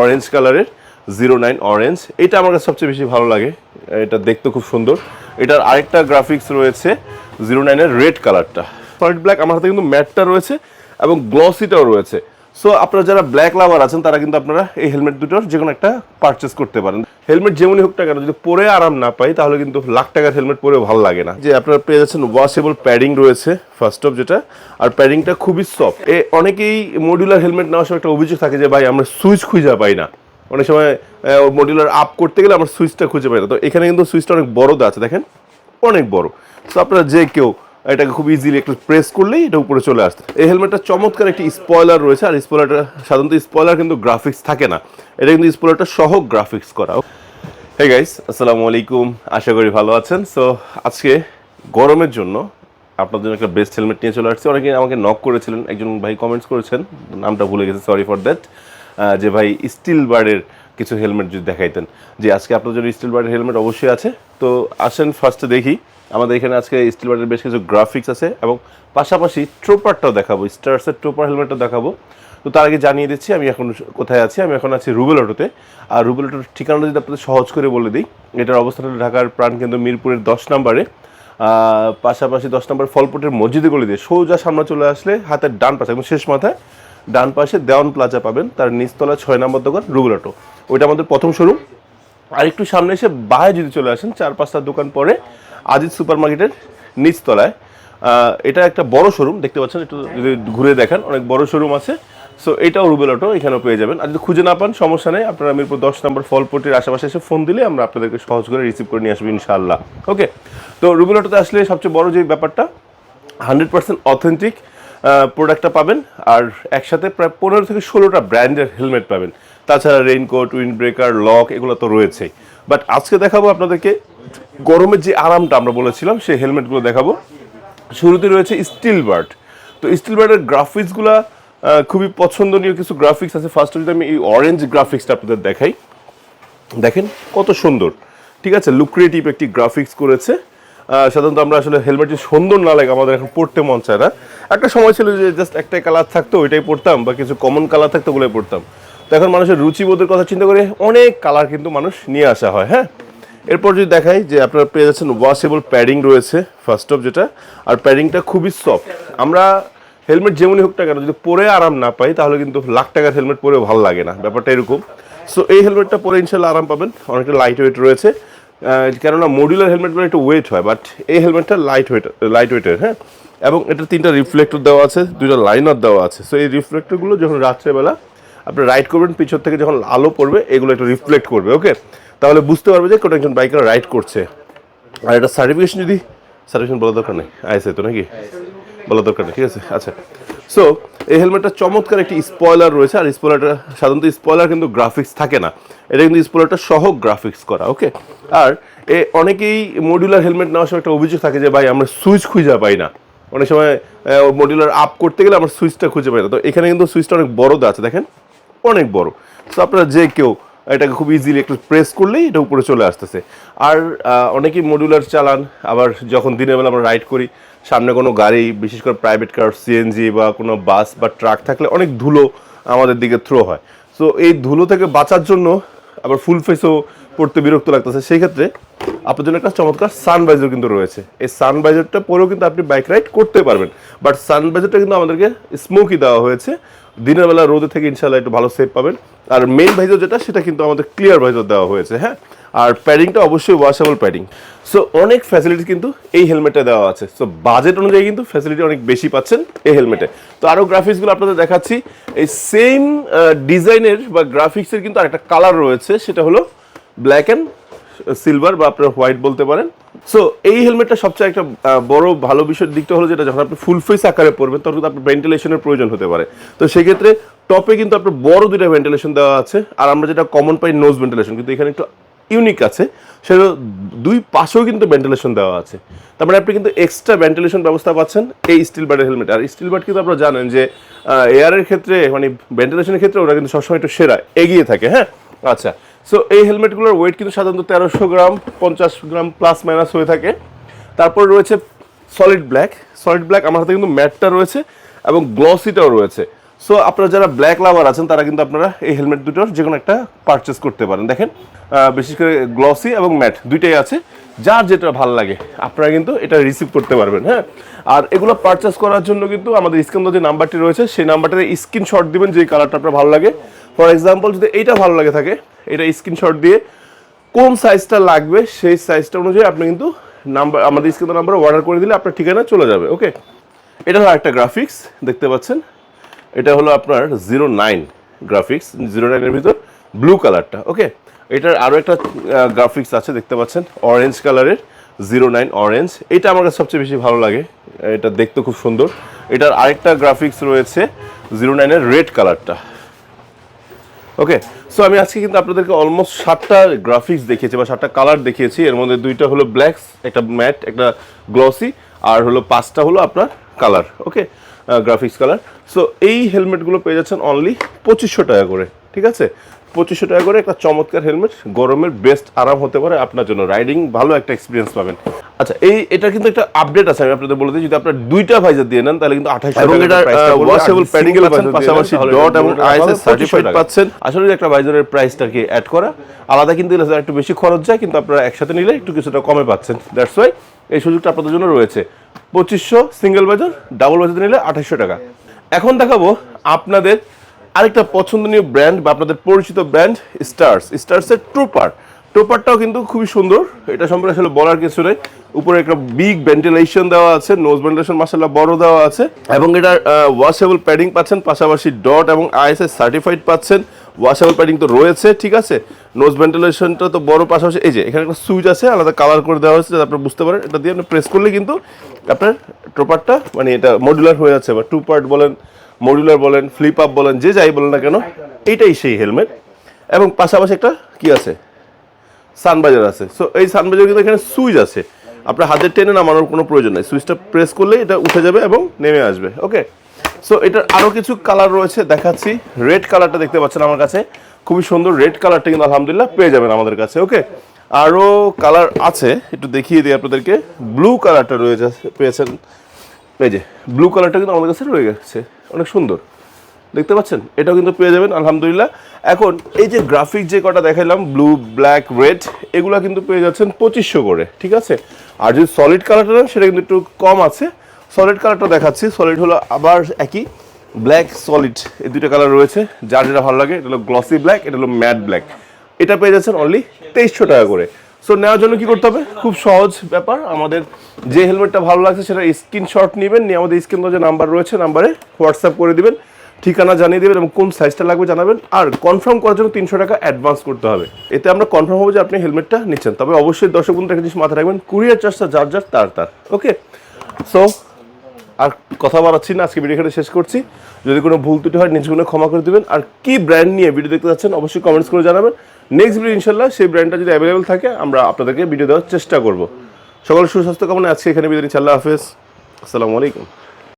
Orange কালারের zero nine orange এটা আমার কাছে সবচেয়ে বেশি ভালো লাগে। এটা দেখতে খুব সুন্দর। এটার আরেকটা গ্রাফিক্স রয়েছে জিরো নাইনের রেড কালারটা সলিড ব্ল্যাক আমার হাতে কিন্তু ম্যাটটা রয়েছে এবং গ্লসিটাও রয়েছে। সো আপনারা যারা ব্ল্যাক লাভার আছেন, তারা কিন্তু আপনারা এই হেলমেট দুটোর যে কোনো একটা পারচেস করতে পারেন। হেলমেট যেমনই হোক কেন, যদি পরে আরাম না পাই, তাহলে কিন্তু লাখ টাকার হেলমেট পরে ভালো লাগে না। যে আপনারা পেয়ে যাচ্ছেন ওয়াশেবল প্যাডিং রয়েছে ফার্স্ট অফ যেটা। আর প্যাডিংটা খুবই সফট এ অনেকেই মডিউলার হেলমেট নেওয়ার সময় একটা অভিযোগ থাকে যে, ভাই, আমরা সুইচ খুঁজে পাই না। অনেক সময় মডিউলার আপ করতে গেলে আমরা সুইচটা খুঁজে পাই না। তো এখানে কিন্তু সুইচটা অনেক বড় দেওয়া আছে, দেখেন। অনেক বড়। তো আপনারা যে কেউ এটাকে খুব ইজিলি একটু প্রেস করলেই এটা উপরে চলে আসতে এই হেলমেটটা চমৎকার একটি স্পয়লার রয়েছে, আর স্পয়লারটা সাধারণত স্পয়লার কিন্তু গ্রাফিক্স থাকে না। এটা কিন্তু স্পয়লারটা সহ গ্রাফিক্স করা। হে গাইস আসসালামু আলাইকুম, আশা করি ভালো আছেন। সো আজকে গরমের জন্য আপনার জন্য একটা বেস্ট হেলমেট নিয়ে চলে আসছি। অনেকে আমাকে নক করেছিলেন, একজন ভাই কমেন্টস করেছেন, নামটা ভুলে গেছে সরি ফর দ্যাট যে ভাই স্টিল বার্ডের কিছু হেলমেট যদি দেখাইতেন। যে আজকে আপনার জন্য স্টিল বার্ডের হেলমেট অবশ্যই আছে। তো আসেন ফার্স্টে দেখি। আমাদের এখানে আজকে স্টিল বার্ডের বেশ কিছু গ্রাফিক্স আছে এবং পাশাপাশি ট্রোপারটাও দেখাবো। স্টার্সের ট্রোপার হেলমেটটা দেখাবো। তো তার আগে জানিয়ে দিচ্ছি, আমি এখন কোথায় আছি? আমি এখন আছি রুবেল অটোতে। আর রুবেল অটোর ঠিকানাটা যদি আপনাদের সহজ করে বলে দিই, এটার অবস্থান হলো ঢাকার প্রাণকেন্দ্র মিরপুরের দশ নম্বরে। পাশাপাশি দশ নম্বর ফলপটের মসজিদে গলি দিয়ে সোজা সামনে চলে আসলে হাতের ডান পাশে, একদম শেষ মাথায়, ডান পাশে দেওয়ান প্লাজা পাবেন। তার নিচতলা ছয় নম্বর দোকান রুবেল অটো। ওইটা আমাদের প্রথম শোরুম। আর একটু সামনে এসে বাহে যদি চলে আসেন, চার পাঁচটা দোকান পরে আজিজ সুপার মার্কেটের নিচতলায় এটা একটা বড় শোরুম, দেখতে পাচ্ছেন, একটু যদি ঘুরে দেখেন, অনেক বড় শোরুম আছে। সো এটাও রুবেল অটো, এখানেও পেয়ে যাবেন। আর যদি খুঁজে না পান, সমস্যা নেই, আপনারা মিরপুর দশ নম্বর ফলপটির আশেপাশে এসে ফোন দিলে আমরা আপনাদেরকে সহজ করে রিসিভ করে নিয়ে আসব, ইনশাআল্লাহ। ওকে তো রুবেল অটোতে আসলে সবচেয়ে বড় যে ব্যাপারটা হান্ড্রেড পার্সেন্ট অথেন্টিক প্রোডাক্টটা পাবেন। আর একসাথে প্রায় পনেরো থেকে ষোলোটা ব্র্যান্ডের হেলমেট পাবেন। তাছাড়া রেইনকোট উইন্ড ব্রেকার লক এগুলো তো রয়েছেই। বাট আজকে দেখাবো আপনাদেরকে গরমের যে আরামটা আমরা বলেছিলাম, সেই হেলমেটগুলো দেখাবো। শুরুতে রয়েছে স্টিল বার্ড তো স্টিল বার্ডের গ্রাফিক্সগুলো খুবই পছন্দনীয় কিছু গ্রাফিক্স আছে। ফার্স্ট যদি আমি এই অরেঞ্জ গ্রাফিক্সটা আপনাদের দেখাই, দেখেন কত সুন্দর। ঠিক আছে লুক্রিয়েটিভ একটি গ্রাফিক্স করেছে। সাধারণত আমরা আসলে হেলমেটটি সুন্দর না লাগে, আমাদের এখন পড়তে মন চায় না। একটা সময় ছিল যে জাস্ট একটাই কালার থাকতো, ওইটাই পড়তাম, বা কিছু কমন কালার থাকতো, ওগুলোই পড়তাম। তো এখন মানুষের রুচিবোধের কথা চিন্তা করে অনেক কালার কিন্তু মানুষ নিয়ে আসা হয় হ্যাঁ? এরপর যদি দেখাই যে আপনারা পেয়ে যাচ্ছেন ওয়াশেবল প্যাডিং রয়েছে ফার্স্ট অফ যেটা, আর প্যাডিংটা খুবই সফট আমরা হেলমেট যেমনই হোক না কেন, যদি পরে আরাম না পাই, তাহলে কিন্তু লাখ টাকার হেলমেট পরেও ভালো লাগে না, ব্যাপারটা এরকম। সো এই হেলমেটটা পরে ইনশাল্লাহ আরাম পাবেন, অনেকটা লাইট ওয়েট রয়েছে কেননা মডিউলার হেলমেটগুলো একটু ওয়েট হয় বাট এই হেলমেটটা লাইট ওয়েট লাইট ওয়েটের হ্যাঁ? এবং এটা তিনটা রিফ্লেক্টর দেওয়া আছে, দুইটা লাইনার দেওয়া আছে। সো এই রিফ্লেক্টরগুলো যখন রাত্রেবেলা আপনি রাইড করবেন, পিছন থেকে যখন আলো পড়বে, এগুলো একটু রিফ্লেক্ট করবে ওকে তাহলে বুঝতে পারবে যে কোনো একজন বাইকার রাইড করছে। আর এটা সার্টিফিকেশন যদি সার্টিফিকেশন বলার দরকার নেই? আইসে তো নাকি? বলার দরকার নেই, ঠিক আছে? আচ্ছা। সো এই হেলমেটটা চমৎকার একটি স্পয়লার রয়েছে, আর স্পয়লারটা সাধারণত স্পয়লার কিন্তু গ্রাফিক্স থাকে না। এটা কিন্তু স্পয়লারটা সহ গ্রাফিক্স করা ওকে আর এ অনেকেই মডিউলার হেলমেট নেওয়ার সময় একটা অভিযোগ থাকে যে, ভাই, আমরা সুইচ খুঁজে পাই না। অনেক সময় মডিউলার আপ করতে গেলে আমরা সুইচটা খুঁজে পাই না। তো এখানে কিন্তু সুইচটা অনেক বড় আছে দেখেন। অনেক বড়। তো আপনারা যে কেউ এটাকে খুব ইজিলি একটু প্রেস করলেই এটা উপরে চলে আসতেছে। আর অনেকেই মডিউলার চালান, আবার যখন দিনের বেলা আমরা রাইড করি, সামনে কোনো গাড়ি, বিশেষ করে প্রাইভেট কার সিএনজি বা কোনো বাস বা ট্রাক থাকলে অনেক ধুলো আমাদের দিকে থ্রো হয়। সো এই ধুলো থেকে বাঁচার জন্য আবার ফুল ফেসও পড়তে বিরক্ত লাগতেছে। সেই ক্ষেত্রে আপনার জন্য একটা চমৎকার সানভাইজার কিন্তু রয়েছে। এই সানভাইজারটা পরেও কিন্তু আপনি বাইক রাইড করতে পারবেন। বাট সানভাইজারটা কিন্তু আমাদেরকে স্মোকি দেওয়া হয়েছে। দিনের বেলা রোদে থেকে ইনশাল্লাহ একটু ভালো সেফ পাবেন। আর মেইন ভাইজার যেটা, সেটা কিন্তু আমাদের ক্লিয়ার ভাইজার দেওয়া হয়েছে হ্যাঁ? আর প্যাডিংটা অবশ্যই ওয়াশেবল প্যাডিং সো অনেক ফ্যাসিলিটি কিন্তু এই হেলমেটে দেওয়া আছে। সো বাজেট অনুযায়ী কিন্তু ফ্যাসিলিটি অনেক বেশি পাচ্ছেন এই হেলমেটে তো আরও গ্রাফিক্সগুলো আপনাদের দেখাচ্ছি। এই সেম ডিজাইনের বা গ্রাফিক্সের কিন্তু আরেকটা কালার রয়েছে, সেটা হলো ব্ল্যাক অ্যান্ড সিলভার বা আপনার হোয়াইট বলতে পারেন। সো এই হেলমেটটা সবচেয়ে একটা বড় ভালো বিষয়ের দিকটা হলো যেটা, যখন আপনি ফুল ফেস আকারে পরবেন, তখন কিন্তু আপনার ভেন্টিলেশনের প্রয়োজন হতে পারে। তো সেক্ষেত্রে টপে কিন্তু আপনার বড় দুইটা ভেন্টিলেশন দেওয়া আছে, আর আমরা যেটা কমন পাই নোজ ভেন্টিলেশন কিন্তু এখানে একটু ইউনিক আছে। সেটা দুই পাশেও কিন্তু ভেন্টিলেশন দেওয়া আছে। তার মানে আপনি কিন্তু এক্সট্রা ভেন্টিলেশন ব্যবস্থা পাচ্ছেন এই স্টিল বার্ডের হেলমেট আর স্টিল বার্ড কিন্তু আপনারা জানেন যে এয়ারের ক্ষেত্রে মানে ভেন্টিলেশনের ক্ষেত্রে ওরা কিন্তু সবসময় একটু সেরা, এগিয়ে থাকে হ্যাঁ? আচ্ছা সো এই হেলমেটগুলোর ওয়েট কিন্তু সাধারণত তেরোশো গ্রাম, পঞ্চাশ গ্রাম প্লাস মাইনাস হয়ে থাকে। তারপর রয়েছে সলিড ব্ল্যাক সলিড ব্ল্যাক আমার হাতে কিন্তু ম্যাটটা রয়েছে এবং গ্লসিটাও রয়েছে। সো আপনারা যারা ব্ল্যাক লাভার আছেন, তারা কিন্তু আপনারা এই হেলমেট দুটোর যে কোনো একটা পারচেস করতে পারেন। দেখেন বিশেষ করে গ্লসি এবং ম্যাট দুইটাই আছে। যার যেটা ভালো লাগে, আপনারা কিন্তু এটা রিসিভ করতে পারবেন হ্যাঁ? আর এগুলো পারচেস করার জন্য কিন্তু আমাদের স্ক্রিন যে নাম্বারটি রয়েছে, সেই নাম্বারটাতে স্ক্রিনশট দিবেন যে কালারটা আপনার ভালো লাগে। ফর এক্সাম্পল যদি এইটা ভালো লাগে থাকে এটা স্ক্রিনশট দিয়ে কোন সাইজটা লাগবে, সেই সাইজটা অনুযায়ী আপনি কিন্তু নাম্বার আমাদের স্ক্রিন নাম্বারে অর্ডার করে দিলে আপনার ঠিকানা চলে যাবে ওকে এটা হলো একটা গ্রাফিক্স দেখতে পাচ্ছেন? এটা হলো আপনার জিরো নাইন গ্রাফিক্স জিরো নাইনের ভিতর ব্লু কালারটা ওকে এটার আরও একটা গ্রাফিক্স আছে, দেখতে পাচ্ছেন? অরেঞ্জ কালারের জিরো নাইন অরেঞ্জ এটা আমার কাছে সবচেয়ে বেশি ভালো লাগে, এটা দেখতে খুব সুন্দর। এটার আরেকটা গ্রাফিক্স রয়েছে জিরো নাইনের রেড কালারটা ওকে সো আমি আজকে কিন্তু আপনাদেরকে অলমোস্ট সাতটা গ্রাফিক্স দেখিয়েছি বা সাতটা কালার দেখিয়েছি। এর মধ্যে দুইটা হলো ব্ল্যাক একটা ম্যাট একটা গ্লসি আর হলো পাঁচটা হলো আপনার colour okay graphics colour so এই হেলমেটগুলো পেয়ে যাচ্ছেন অনলি পঁচিশশো টাকা করে, ঠিক আছে? পঁচিশশো টাকা করে একটা চমৎকার হেলমেট গরমের বেস্ট আরাম হতে পারে আপনার জন্য। রাইডিং ভালো একটা এক্সপিরিয়েন্স পাবেন। আচ্ছা এই এটা কিন্তু একটা আপডেট আছে আমি আপনাদের বলে দিই। যদি আপনার দুইটা ভাইজার দিয়ে নেন তাহলে কিন্তু আঠাশ এবং এটা ওয়াশেবল প্যাডিং পাশাপাশি ডট এবং আইএসএস সার্টিফাইড পাচ্ছেন। আসলে একটা ভাইজারের প্রাইসটাকে অ্যাড করা? আলাদা কিন্তু একটু বেশি খরচ যায় কিন্তু আপনারা একসাথে নিলে একটু কিছুটা কমে পাচ্ছেন। দ্যাটস ওয়াই এই সুযোগটা আপনাদের জন্য রয়েছে। পঁচিশশো সিঙ্গেল বাজার ডাবল বাজার নিলে আঠাশশো টাকা। এখন দেখাবো আপনাদের আরেকটা পছন্দনীয় ব্র্যান্ড বা আপনাদের পরিচিত ব্র্যান্ড স্টার্স স্টার্সের ট্রুপার ট্রুপারটাও কিন্তু খুবই সুন্দর। এটা সম্পর্কে আসলে বলার কিছু নেই। উপরে একটা বিগ ভেন্টিলেশন দেওয়া আছে নোজ ভেন্টিলেশন মাসাল্লাহ বড় দেওয়া আছে। এবং এটা ওয়াশেবল প্যাডিং পাচ্ছেন, পাশাপাশি ডট এবং আইএসএস সার্টিফাইড পাচ্ছেন। ওয়াশেবল প্যাডিং তো রয়েছে, ঠিক আছে? নোজ ভেন্টিলেশনটা তো বড়, পাশাপাশি এই যে, এখানে একটা সুইচ আছে, আলাদা কালার করে দেওয়া হয়েছে, যাতে আপনারা বুঝতে পারেন। এটা দিয়ে আপনি প্রেস করলে কিন্তু আপনার টোপারটা মানে এটা মডুলার হয়ে যাচ্ছে। বা টু পার্ট বলেন মডুলার বলেন ফ্লিপ আপ বলেন, যে যাই বলেন না কেন এইটাই সেই হেলমেট এবং পাশাপাশি একটা কি আছে? সানবাজার আছে। সো এই সানবাজার কিন্তু এখানে সুইচ আছে। আপনার হাতে টেনে নামানোর কোনো প্রয়োজন নেই। সুইচটা প্রেস করলে এটা উঠে যাবে এবং নেমে আসবে। ওকে সো এটার আরও কিছু কালার রয়েছে দেখাচ্ছি। রেড কালারটা দেখতে পাচ্ছেন আমার কাছে। খুবই সুন্দর রেড কালারটা কিন্তু আলহামদুলিল্লাহ পেয়ে যাবেন আমাদের কাছে। ওকে আরও কালার আছে। একটু দেখিয়ে দিই আপনাদেরকে। ব্লু কালারটা রয়েছে, পেয়েছেন। এই যে ব্লু কালারটা কিন্তু আমাদের কাছে রয়ে গেছে। অনেক সুন্দর। দেখতে পাচ্ছেন? এটাও কিন্তু পেয়ে যাবেন, আলহামদুলিল্লাহ। এখন, এই যে গ্রাফিক যে কটা দেখাইলাম ব্লু ব্ল্যাক রেড এগুলো কিন্তু পেয়ে যাচ্ছেন পঁচিশশো করে, ঠিক আছে? আর যদি সলিড কালারটা নেন, সেটা কিন্তু একটু কম আছে। সলিড কালারটা দেখাচ্ছি সলিড হলো আবার একই ব্ল্যাক সলিড এই দুটো কালার রয়েছে। যার যেটা ভালো লাগে, এটা হলো গ্লসি ব্ল্যাক এটা হলো ম্যাট ব্ল্যাক এটা পেয়ে যাচ্ছেন অনলি তেইশশো টাকা করে। সো নেওয়ার জন্য কি করতে হবে? খুব সহজ ব্যাপার। আমাদের যে হেলমেটটা ভালো লাগছে, সেটা স্ক্রিনশট নেবেন, নিয়ে আমাদের স্ক্রিন যে নাম্বার রয়েছে নাম্বারে হোয়াটসঅ্যাপ করে দিবেন। ঠিকানা জানিয়ে দেবেন এবং কোন সাইজটা লাগবে জানাবেন। আর কনফার্ম করার জন্য তিনশো টাকা অ্যাডভান্স করতে হবে। এতে আমরা কনফার্ম হব যে আপনি হেলমেটটা নিচ্ছেন। তবে অবশ্যই দর্শক বন্ধু একটা জিনিস মাথায় রাখবেন কুরিয়ার চার্জটা যার যার, তার তার। ওকে সো আর কথা বাড়াচ্ছি না, আজকে ভিডিও এখানে শেষ করছি। যদি কোনো ভুল ত্রুটি হয়, নিজ গুণে ক্ষমা করে দেবেন। আর কি ব্র্যান্ড নিয়ে ভিডিও দেখতে যাচ্ছেন, অবশ্যই কমেন্টস করে জানাবেন। নেক্সট ভিডিও ইনশাল্লাহ সেই ব্র্যান্ডটা যদি অ্যাভেলেবেল থাকে, আমরা আপনাদেরকে ভিডিও দেওয়ার চেষ্টা করব। সকল সুস্বাস্থ্য কামনা আজকে এখানে বিদায় আল্লাহ হাফেজ। আসসালামু আলাইকুম।